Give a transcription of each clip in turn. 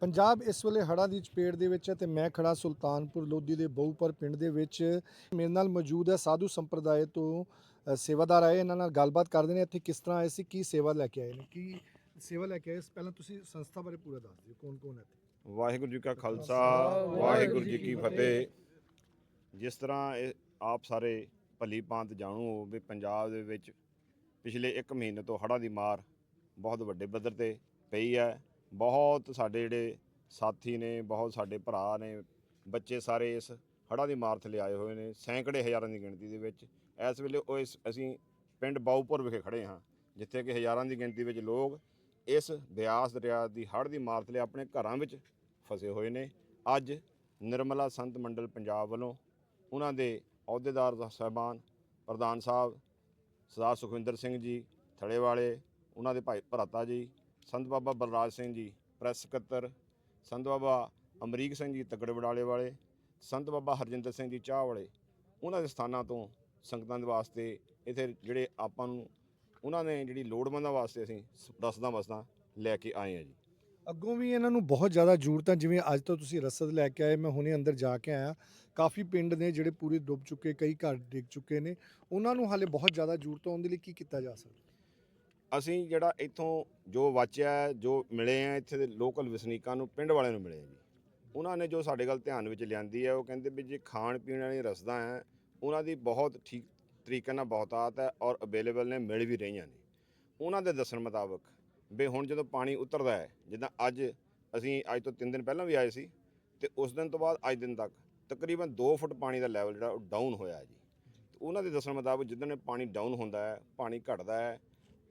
ਪੰਜਾਬ ਇਸ ਵੇਲੇ ਹੜ੍ਹਾਂ ਦੀ ਚਪੇੜ ਦੇ ਵਿੱਚ ਹੈ ਤੇ ਮੈਂ ਖੜਾ ਸੁਲਤਾਨਪੁਰ ਲੋਧੀ ਦੇ ਬਹੁਪਰ ਪਿੰਡ ਦੇ ਵਿੱਚ। ਮੇਰੇ ਨਾਲ ਮੌਜੂਦ ਹੈ ਸਾਧੂ ਸੰਪਰਦਾਇ ਤੋਂ ਅ, ਸੇਵਾਦਾਰ ਆਏ ਇਹਨਾਂ ਨਾਲ ਗੱਲਬਾਤ ਕਰਦੇ ਨੇ। ਇੱਥੇ ਕਿਸ ਤਰ੍ਹਾਂ ਆਏ ਸੀ ਕੀ ਸੇਵਾ ਲੈ ਕੇ ਆਏ ਨੇ? ਕੀ ਸੇਵਾ ਲੈ ਕੇ ਆਏ? ਪਹਿਲਾਂ ਤੁਸੀਂ ਸੰਸਥਾ ਬਾਰੇ ਪੂਰਾ ਦੱਸ ਦਿਓ ਕੌਣ ਕੌਣ ਹੈ ਇੱਥੇ? ਵਾਹਿਗੁਰੂ ਜੀ ਕਾ ਖਾਲਸਾ ਵਾਹਿਗੁਰੂ ਜੀ ਕੀ ਫਤਿਹ। ਜਿਸ ਤਰ੍ਹਾਂ ਇਹ ਆਪ ਸਾਰੇ ਭਲੀ ਭਾਂਤ ਜਾਣੂ ਹੋ ਵੀ ਪੰਜਾਬ ਦੇ ਵਿੱਚ ਪਿਛਲੇ 1 ਮਹੀਨੇ ਤੋਂ ਹੜ੍ਹਾਂ ਦੀ ਮਾਰ ਬਹੁਤ ਵੱਡੇ ਪੱਧਰ ਤੇ ਪਈ ਹੈ। ਬਹੁਤ ਸਾਡੇ ਜਿਹੜੇ ਸਾਥੀ ਨੇ, ਬਹੁਤ ਸਾਡੇ ਭਰਾ ਨੇ, ਬੱਚੇ ਸਾਰੇ ਇਸ ਹੜ੍ਹਾਂ ਦੀ ਮਾਰ ਥੱਲੇ ਆਏ ਹੋਏ ਨੇ, ਸੈਂਕੜੇ ਹਜ਼ਾਰਾਂ ਦੀ ਗਿਣਤੀ ਦੇ ਵਿੱਚ। ਇਸ ਵੇਲੇ ਉਹ ਇਸ, ਅਸੀਂ ਪਿੰਡ ਬਾਉਪੁਰ ਵਿਖੇ ਖੜੇ ਹਾਂ, ਜਿੱਥੇ ਕਿ ਹਜ਼ਾਰਾਂ ਦੀ ਗਿਣਤੀ ਵਿੱਚ ਲੋਕ ਇਸ ਬਿਆਸ ਦਰਿਆ ਦੀ ਹੜ੍ਹ ਦੀ ਮਾਰ ਥੱਲੇ ਆਪਣੇ ਘਰਾਂ ਵਿੱਚ ਫਸੇ ਹੋਏ ਨੇ। ਅੱਜ ਨਿਰਮਲਾ ਸੰਤ ਮੰਡਲ ਪੰਜਾਬ ਵੱਲੋਂ ਉਹਨਾਂ ਦੇ ਅਹੁਦੇਦਾਰ ਦਾ ਸਾਹਿਬਾਨ ਪ੍ਰਧਾਨ ਸਾਹਿਬ ਸਰਦਾਰ ਸੁਖਵਿੰਦਰ ਸਿੰਘ ਜੀ ਥੜੇ ਵਾਲੇ ਉਹਨਾਂ ਦੇ ਭਾਈ ਭਰਾਤਾ ਜੀ ਸੰਤ ਬਾਬਾ ਬਲਰਾਜ ਸਿੰਘ ਜੀ, ਪ੍ਰੈਸ ਸਕੱਤਰ, ਸੰਤ ਬਾਬਾ ਅਮਰੀਕ ਸਿੰਘ ਜੀ ਤਗੜੇ ਵਡਾਲੇ ਵਾਲੇ, ਸੰਤ ਬਾਬਾ ਹਰਜਿੰਦਰ ਸਿੰਘ ਜੀ ਚਾਹ ਵਾਲੇ, ਉਹਨਾਂ ਦੇ ਸਥਾਨਾਂ ਤੋਂ ਸੰਗਤਾਂ ਦੇ ਵਾਸਤੇ ਇੱਥੇ ਜਿਹੜੇ ਆਪਾਂ ਨੂੰ, ਉਹਨਾਂ ਨੇ ਜਿਹੜੀ ਲੋੜਵੰਦਾਂ ਵਾਸਤੇ ਅਸੀਂ ਰਸਦਾਂ ਵਸਦਾਂ ਲੈ ਕੇ ਆਏ ਆ ਜੀ। ਅੱਗੋਂ ਵੀ ਇਹਨਾਂ ਨੂੰ ਬਹੁਤ ਜ਼ਿਆਦਾ ਜ਼ਰੂਰਤ ਹੈ ਜਿਵੇਂ ਅੱਜ ਤੋਂ ਤੁਸੀਂ ਰਸਦ ਲੈ ਕੇ ਆਏ, ਮੈਂ ਹੁਣੇ ਅੰਦਰ ਜਾ ਕੇ ਆਇਆ, ਕਾਫੀ ਪਿੰਡ ਨੇ ਜਿਹੜੇ ਪੂਰੇ ਡੁੱਬ ਚੁੱਕੇ, ਕਈ ਘਰ ਡਿੱਗ ਚੁੱਕੇ ਨੇ, ਉਹਨਾਂ ਨੂੰ ਹਾਲੇ ਬਹੁਤ ਜ਼ਿਆਦਾ ਜ਼ਰੂਰਤ ਹੈ ਉਹਦੇ ਲਈ ਕੀ ਕੀਤਾ ਜਾ ਸਕਦਾ? ਅਸੀਂ ਜਿਹੜਾ ਇੱਥੋਂ ਜੋ ਵਾਚਿਆ, ਜੋ ਮਿਲੇ ਆ ਇੱਥੇ ਦੇ ਲੋਕਲ ਵਸਨੀਕਾਂ ਨੂੰ, ਪਿੰਡ ਵਾਲਿਆਂ ਨੂੰ ਮਿਲੇ ਆ ਜੀ। ਉਹਨਾਂ ਨੇ ਜੋ ਸਾਡੇ ਗੱਲ ਧਿਆਨ ਵਿੱਚ ਲਿਆਂਦੀ ਹੈ ਉਹ ਕਹਿੰਦੇ ਵੀ ਜੇ ਖਾਣ ਪੀਣ ਵਾਲੀ ਰਸਦਾਂ ਹੈ ਉਹਨਾਂ ਦੀ ਬਹੁਤ ਠੀਕ ਤਰੀਕੇ ਨਾਲ ਬਹੁਤਾਤ ਹੈ ਔਰ ਅਵੇਲੇਬਲ ਨੇ, ਮਿਲ ਵੀ ਰਹੀਆਂ ਨੇ। ਉਹਨਾਂ ਦੇ ਦੱਸਣ ਮੁਤਾਬਕ ਵੀ ਹੁਣ ਜਦੋਂ ਪਾਣੀ ਉਤਰਦਾ ਹੈ, ਜਿੱਦਾਂ ਅੱਜ ਅਸੀਂ ਅੱਜ ਤੋਂ 3 ਦਿਨ ਪਹਿਲਾਂ ਵੀ ਆਏ ਸੀ ਤੇ ਉਸ ਦਿਨ ਤੋਂ ਬਾਅਦ ਅੱਜ ਦਿਨ ਤੱਕ ਤਕਰੀਬਨ 2 ਫੁੱਟ ਪਾਣੀ ਦਾ ਲੈਵਲ ਜਿਹੜਾ ਉਹ ਡਾਊਨ ਹੋਇਆ ਹੈ ਜੀ। ਤੇ ਉਹਨਾਂ ਦੇ ਦੱਸਣ ਮੁਤਾਬਕ ਜਿੱਦਣ ਇਹ ਪਾਣੀ ਡਾਊਨ ਹੁੰਦਾ ਹੈ, ਪਾਣੀ ਘਟਦਾ ਹੈ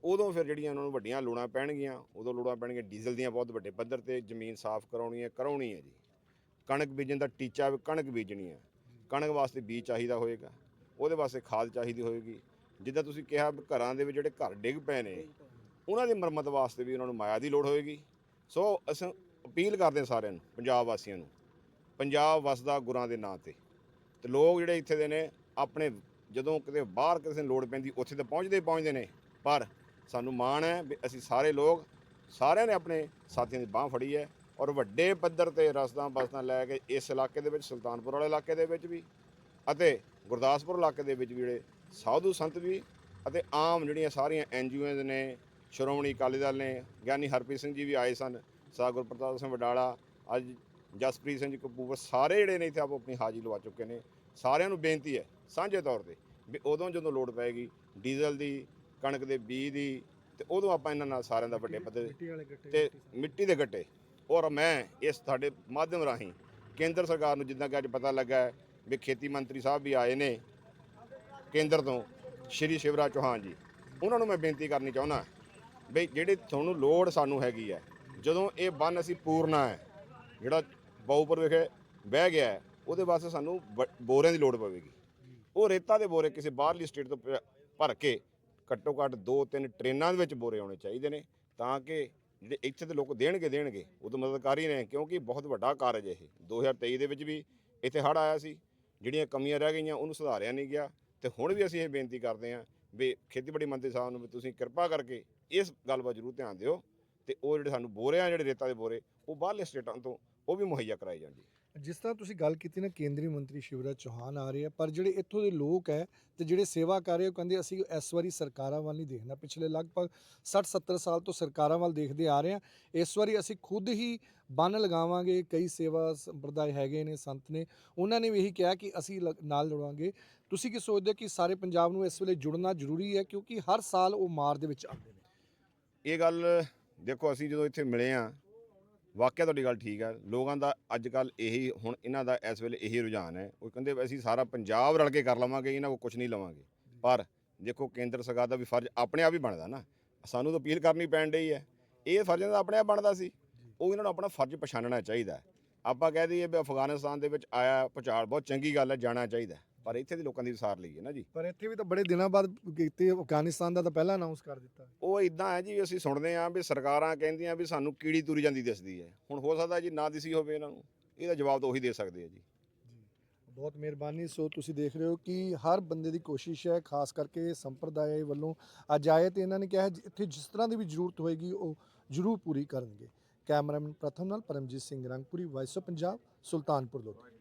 ਉਦੋਂ ਫਿਰ ਜਿਹੜੀਆਂ ਉਹਨਾਂ ਨੂੰ ਵੱਡੀਆਂ ਲੋੜਾਂ ਪੈਣਗੀਆਂ, ਉਦੋਂ ਲੋੜਾਂ ਪੈਣਗੀਆਂ ਡੀਜ਼ਲ ਦੀਆਂ ਬਹੁਤ ਵੱਡੇ ਪੱਧਰ ਤੇ, ਜ਼ਮੀਨ ਸਾਫ਼ ਕਰਾਉਣੀ ਹੈ ਕਰਾਉਣੀ ਹੈ ਜੀ। ਕਣਕ ਬੀਜਣ ਦਾ ਟੀਚਾ ਵੀ ਕਣਕ ਬੀਜਣੀ ਹੈ। ਕਣਕ ਵਾਸਤੇ ਬੀਜ ਚਾਹੀਦਾ ਹੋਏਗਾ, ਉਹਦੇ ਵਾਸਤੇ ਖਾਦ ਚਾਹੀਦੀ ਹੋਏਗੀ। ਜਿੱਦਾਂ ਤੁਸੀਂ ਕਿਹਾ ਵੀ ਘਰਾਂ ਦੇ ਵਿੱਚ ਜਿਹੜੇ ਘਰ ਡਿੱਗ ਪਏ ਨੇ, ਉਹਨਾਂ ਦੀ ਮੁਰੰਮਤ ਵਾਸਤੇ ਵੀ ਉਹਨਾਂ ਨੂੰ ਮਾਇਆ ਦੀ ਲੋੜ ਹੋਏਗੀ। ਸੋ ਅਸੀਂ ਅਪੀਲ ਕਰਦੇ ਹਾਂ ਸਾਰਿਆਂ ਨੂੰ, ਪੰਜਾਬ ਵਾਸੀਆਂ ਨੂੰ, ਪੰਜਾਬ ਵਸਦਾ ਗੁਰਾਂ ਦੇ ਨਾਂ ਤੇ। ਤੇ ਲੋਕ ਜਿਹੜੇ ਇੱਥੇ ਦੇ ਨੇ, ਆਪਣੇ ਜਦੋਂ ਕਿਤੇ ਬਾਹਰ ਕਿਸੇ ਨੂੰ ਲੋੜ ਪੈਂਦੀ, ਉੱਥੇ ਤਾਂ ਪਹੁੰਚਦੇ ਹੀ ਪਹੁੰਚਦੇ ਨੇ, ਪਰ ਸਾਨੂੰ ਮਾਣ ਹੈ ਵੀ ਅਸੀਂ ਸਾਰੇ ਲੋਕ, ਸਾਰਿਆਂ ਨੇ ਆਪਣੇ ਸਾਥੀਆਂ ਦੀ ਬਾਹ ਫੜੀ ਹੈ ਔਰ ਵੱਡੇ ਪੱਧਰ ਤੇ ਰਸਦਾਂ ਬਸਤਾਂ ਲੈ ਕੇ ਇਸ ਇਲਾਕੇ ਦੇ ਵਿੱਚ, ਸੁਲਤਾਨਪੁਰ ਵਾਲੇ ਇਲਾਕੇ ਦੇ ਵਿੱਚ ਵੀ ਅਤੇ ਗੁਰਦਾਸਪੁਰ ਇਲਾਕੇ ਦੇ ਵਿੱਚ ਵੀ ਜਿਹੜੇ ਸਾਧੂ ਸੰਤ ਵੀ ਅਤੇ ਆਮ ਜਿਹੜੀਆਂ ਸਾਰੀਆਂ ਐਨਜੀਓਜ਼ ਨੇ, ਸ਼੍ਰੋਮਣੀ ਅਕਾਲੀ ਦਲ ਨੇ, ਗਿਆਨੀ ਹਰਪ੍ਰੀਤ ਸਿੰਘ ਜੀ ਵੀ ਆਏ ਸਨ, ਸਾ ਗੁਰਪ੍ਰਤਾਪ ਸਿੰਘ ਵਡਾਲਾ, ਅੱਜ ਜਸਪ੍ਰੀਤ ਸਿੰਘ ਜੀ ਕਪੂਰ ਸਾਰੇ ਜਿਹੜੇ ਨੇ ਇੱਥੇ ਆਪ ਆਪਣੀ ਹਾਜ਼ਰੀ ਲਵਾ ਚੁੱਕੇ ਨੇ। ਸਾਰਿਆਂ ਨੂੰ ਬੇਨਤੀ ਹੈ ਸਾਂਝੇ ਤੌਰ ਤੇ ਵੀ ਉਦੋਂ ਜਦੋਂ ਲੋੜ ਪਏਗੀ, ਡੀਜ਼ਲ ਦੀ ਕਣਕ ਦੇ ਬੀਜ ਦੀ ਤੇ ਉਦੋਂ ਆਪਾਂ ਇਹਨਾਂ ਨਾਲ ਸਾਰਿਆਂ ਦਾ ਵੱਡੇ ਪੱਧਰ ਤੇ ਮਿੱਟੀ ਦੇ ਗੱਟੇ। ਔਰ ਮੈਂ ਇਸ ਤੁਹਾਡੇ ਮਾਧਿਅਮ ਰਾਹੀਂ ਕੇਂਦਰ ਸਰਕਾਰ ਨੂੰ ਜਿੱਦਾਂ ਕਿ ਅੱਜ ਪਤਾ ਲੱਗਾ ਵੀ ਖੇਤੀ ਮੰਤਰੀ ਸਾਹਿਬ ਵੀ ਆਏ ਨੇ ਕੇਂਦਰ ਤੋਂ ਸ਼੍ਰੀ ਸ਼ਿਵਰਾਜ ਚੌਹਾਨ ਜੀ। ਉਹਨਾਂ ਨੂੰ ਮੈਂ ਬੇਨਤੀ ਕਰਨੀ ਚਾਹੁੰਦਾ ਵੀ ਜਿਹੜੇ ਤੁਹਾਨੂੰ ਲੋੜ ਸਾਨੂੰ ਹੈਗੀ ਹੈ ਜਦੋਂ ਇਹ ਬੰਨ ਅਸੀਂ ਪੂਰਨਾ ਹੈ ਜਿਹੜਾ ਬਾਉਪੁਰ ਵਿਖੇ ਬਹਿ ਗਿਆ ਉਹਦੇ ਵਾਸਤੇ ਸਾਨੂੰ ਬੋਰਿਆਂ ਦੀ ਲੋੜ ਪਵੇਗੀ। ਉਹ ਰੇਤਾ ਦੇ ਬੋਰੇ ਕਿਸੇ ਬਾਹਰਲੀ ਸਟੇਟ ਤੋਂ ਭਰ ਕੇ ਘੱਟੋ ਘੱਟ 2-3 ਟ੍ਰੇਨਾਂ ਦੇ ਵਿੱਚ ਬੋਰੇ ਆਉਣੇ ਚਾਹੀਦੇ ਨੇ ਤਾਂ ਕਿ ਜਿਹੜੇ ਇੱਥੇ ਦੇ ਲੋਕ ਦੇਣਗੇ ਦੇਣਗੇ, ਉਹ ਤਾਂ ਹੀ ਰਹੇ ਕਿਉਂਕਿ ਬਹੁਤ ਵੱਡਾ ਕਾਰਜ ਹੈ ਇਹ। 2023 ਦੇ ਵਿੱਚ ਵੀ ਇੱਥੇ ਹੜ੍ਹ ਆਇਆ ਸੀ, ਜਿਹੜੀਆਂ ਕਮੀਆਂ ਰਹਿ ਗਈਆਂ ਉਹਨੂੰ ਸੁਧਾਰਿਆ ਨਹੀਂ ਗਿਆ ਤੇ ਹੁਣ ਵੀ ਅਸੀਂ ਇਹ ਬੇਨਤੀ ਕਰਦੇ ਹਾਂ ਵੀ ਖੇਤੀਬਾੜੀ ਮੰਤਰੀ ਸਾਹਿਬ ਨੂੰ ਵੀ ਤੁਸੀਂ ਕਿਰਪਾ ਕਰਕੇ ਇਸ ਗੱਲ ਵੱਲ ਜ਼ਰੂਰ ਧਿਆਨ ਦਿਓ ਤੇ ਉਹ ਜਿਹੜੇ ਸਾਨੂੰ ਬੋਰੇ ਆ, ਜਿਹੜੇ ਰੇਤਾ ਦੇ ਬੋਰੇ, ਉਹ ਬਾਹਰਲੇ ਸਟੇਟਾਂ ਤੋਂ ਉਹ ਵੀ ਮੁਹੱਈਆ ਕਰਾਈ ਜਾਣਗੇ ਜਿਸ ਤਰ੍ਹਾਂ ਤੁਸੀਂ ਗੱਲ ਕੀਤੀ ਨਾ, ਕੇਂਦਰੀ ਮੰਤਰੀ ਸ਼ਿਵਰਾਜ ਚੌਹਾਨ ਆ ਰਹੇ ਆ, ਪਰ ਜਿਹੜੇ ਇੱਥੋਂ ਦੇ ਲੋਕ ਹੈ ਤੇ ਜਿਹੜੇ ਸੇਵਾ ਕਰ ਰਹੇ ਉਹ ਕਹਿੰਦੇ ਅਸੀਂ ਇਸ ਵਾਰੀ ਸਰਕਾਰਾਂ ਵੱਲ ਨਹੀਂ ਦੇਖਣਾ। ਪਿਛਲੇ ਲਗਭਗ 60 70 ਸਾਲ ਤੋਂ ਸਰਕਾਰਾਂ ਵੱਲ ਦੇਖਦੇ ਆ ਰਹੇ ਆ। ਇਸ ਵਾਰੀ ਅਸੀਂ ਖੁਦ ਹੀ ਬੰਨ ਲਗਾਵਾਂਗੇ, ਕਈ ਸੇਵਾ ਸੰਪਰਦਾਇ ਹੈਗੇ ਨੇ, ਸੰਤ ਨੇ, ਉਹਨਾਂ ਨੇ ਵੀ ਇਹੀ ਕਿਹਾ ਕਿ ਅਸੀਂ ਲ- ਨਾਲ ਲੜਾਂਗੇ ਤੁਸੀਂ ਕੀ ਸੋਚਦੇ ਹੋ ਕਿ ਸਾਰੇ ਪੰਜਾਬ ਨੂੰ ਇਸ ਵੇਲੇ ਜੁੜਨਾ ਜ਼ਰੂਰੀ ਹੈ? ਕਿਉਂਕਿ ਹਰ ਸਾਲ ਉਹ ਮਾਰ ਦੇ ਵਿੱਚ ਆਉਂਦੇ ਨੇ। ਇਹ ਗੱਲ ਦੇਖੋ, ਅਸੀਂ ਜਦੋਂ ਇੱਥੇ ਮਿਲੇ ਆ ਵਾਕਿਆ ਤੁਹਾਡੀ ਗੱਲ ਠੀਕ ਹੈ ਲੋਕਾਂ ਦਾ ਅੱਜ ਕੱਲ ਇਹੀ ਹੁਣ ਇਹਨਾਂ ਦਾ ਇਸ ਵੇਲੇ ਇਹੀ ਰੁਝਾਨ ਹੈ। ਉਹ ਕਹਿੰਦੇ ਅਸੀਂ ਸਾਰਾ ਪੰਜਾਬ ਰਲ ਕੇ ਕਰ ਲਵਾਂਗੇ ਇਹਨਾਂ ਕੋ ਕੁਝ ਨਹੀਂ ਲਵਾਂਗੇ। ਪਰ ਦੇਖੋ ਕੇਂਦਰ ਸਰਕਾਰ ਦਾ ਵੀ ਫਰਜ਼ ਆਪਣੇ ਆਪ ਹੀ ਬਣਦਾ ਨਾ। ਸਾਨੂੰ ਤਾਂ ਅਪੀਲ ਕਰਨੀ ਪੈਣ ਡਈ ਹੈ। ਇਹ ਫਰਜ਼ ਤਾਂ ਆਪਣੇ ਆਪ ਬਣਦਾ ਸੀ। ਉਹ ਇਹਨਾਂ ਨੂੰ ਆਪਣਾ ਫਰਜ਼ ਪਛਾਣਨਾ ਚਾਹੀਦਾ। ਆਪਾਂ ਕਹਿ ਦਈਏ ਵੀ ਅਫਗਾਨਿਸਤਾਨ ਦੇ ਵਿੱਚ ਆਇਆ ਭੁਚਾਲ ਬਹੁਤ ਚੰਗੀ ਗੱਲ ਹੈ ਜਾਣਾ ਚਾਹੀਦਾ। ਪਰ ਇੱਥੇ ਦੇ ਲੋਕਾਂ ਦੀ ਵੀ ਸਾਰ ਲਈਏ ਨਾ ਜੀ। ਪਰ ਇੱਥੇ ਵੀ ਤਾਂ ਬੜੇ ਦਿਨਾਂ ਬਾਅਦ ਕੀਤੇ ਅਫਗਾਨਿਸਤਾਨ ਦਾ ਤਾਂ ਪਹਿਲਾਂ ਅਨਾਉਂਸ ਕਰ ਦਿੱਤਾ। ਉਹ ਇਦਾਂ ਹੈ ਜੀ ਅਸੀਂ ਸੁਣਦੇ ਆਂ ਵੀ ਸਰਕਾਰਾਂ ਕਹਿੰਦੀਆਂ ਵੀ ਸਾਨੂੰ ਕੀੜੀ ਤੁਰੀ ਜਾਂਦੀ ਦਿਸਦੀ ਹੈ। ਹੁਣ ਹੋ ਸਕਦਾ ਜੀ ਨਾ ਦਿਸੀ ਹੋਵੇ ਇਹਨਾਂ ਨੂੰ। ਇਹਦਾ ਜਵਾਬ ਤਾਂ ਉਹੀ ਦੇ ਸਕਦੇ ਆ ਜੀ। ਬਹੁਤ ਮਿਹਰਬਾਨੀ। ਸੋ ਤੁਸੀਂ ਦੇਖ ਰਹੇ ਹੋ ਕਿ ਹਰ ਬੰਦੇ ਦੀ ਕੋਸ਼ਿਸ਼ ਹੈ ਖਾਸ ਕਰਕੇ ਸੰਪਰਦਾਇ ਵੱਲੋਂ। ਅੱਜ ਆਏ ਤੇ ਇਹਨਾਂ ਨੇ ਕਿਹਾ ਇੱਥੇ ਜਿਸ ਤਰ੍ਹਾਂ ਦੀ ਵੀ ਜ਼ਰੂਰਤ ਹੋਏਗੀ ਉਹ ਜ਼ਰੂਰ ਪੂਰੀ ਕਰਨਗੇ। ਕੈਮਰਾਮੈਨ ਪ੍ਰਥਮ ਨਾਲ ਪਰਮਜੀਤ ਸਿੰਘ ਰੰਗਪੁਰੀ ਵਾਇਸ ਆਫ ਪੰਜਾਬ ਸੁਲਤਾਨਪੁਰ ਲੋਧੀ।